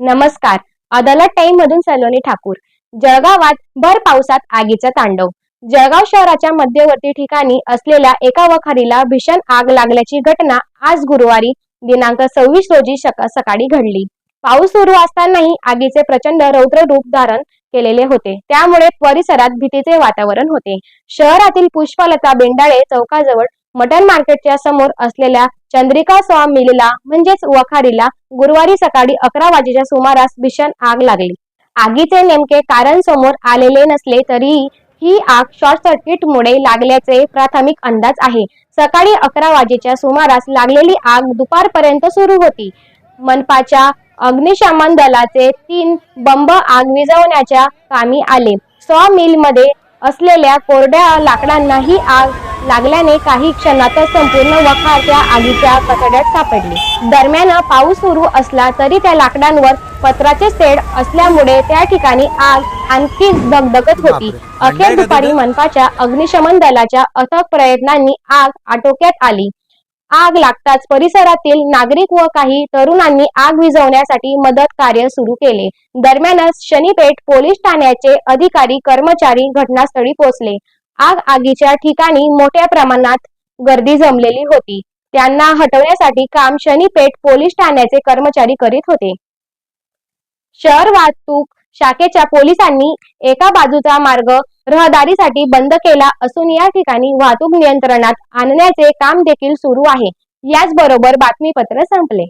नमस्कार. अदालत टाइम मधून सलोनी ठाकूर. जळगावात भर पावसात आगीचं तांडव. जळगाव शहराच्या मध्यवर्ती ठिकाणी असलेल्या एका वखारीला भीषण आग लागल्याची घटना आज गुरुवारी दिनांक सव्वीस रोजी सका- सकाळी घडली. पाऊस सुरू असतानाही आगीचे प्रचंड रौद्र रूप धारण केलेले होते. त्यामुळे परिसरात भीतीचे वातावरण होते. शहरातील पुष्पलता बेंडाळे चौकाजवळ मटन मार्केटच्या समोर असलेल्या चंद्रिका सॉ मिलला म्हणजेच वखारीला गुरुवारी सकाळी अकरा वाजेच्या सुमारास भीषण आग लागली. आगीचे नेमके कारण समोर आलेले नसले तरीही ही आग शॉर्ट सर्किटमुळे लागल्याचे प्राथमिक अंदाज आहे. सकाळी अकरा वाजेच्या सुमारास लागलेली आग दुपारपर्यंत सुरू होती. मनपाच्या अग्निशमन दलाचे तीन बंब आग विझवण्याच्या कामी आले. सॉ मिलमध्ये असलेल्या कोरड्या लाकडांना ही आग लागल्याने काही क्षणातच संपूर्ण वखार त्या आगीच्या कचड्यात सापडली. दरम्यान पाऊस सुरू असला तरी त्या लाकडांवर पत्राचे शेड असल्यामुळे त्या ठिकाणी आग आणखी दगदगत होती. अखेर दुपारी? मनपाच्या अग्निशमन दलाच्या अथक प्रयत्नांनी आग आटोक्यात आली. आग लागताच परिसरातील नागरिक व काही तरुणांनी आग विझवण्यासाठी मदत कार्य सुरू केले. दरम्यानच शनीपेठ पोलीस ठाण्याचे अधिकारी कर्मचारी घटनास्थळी पोहोचले. आग आगीच्या ठिकाणी मोठ्या प्रमाणात गर्दी जमलेली होती. त्यांना हटवण्यासाठी काम शनीपेठ पोलीस ठाण्याचे कर्मचारी करीत होते. शहर वाहतूक शाखेच्या पोलिसांनी एका बाजूचा मार्ग रहदारीसाठी बंद केला असून या ठिकाणी वाहतूक नियंत्रणात आणण्याचे काम देखील सुरू आहे. याचबरोबर बातमीपत्र संपले.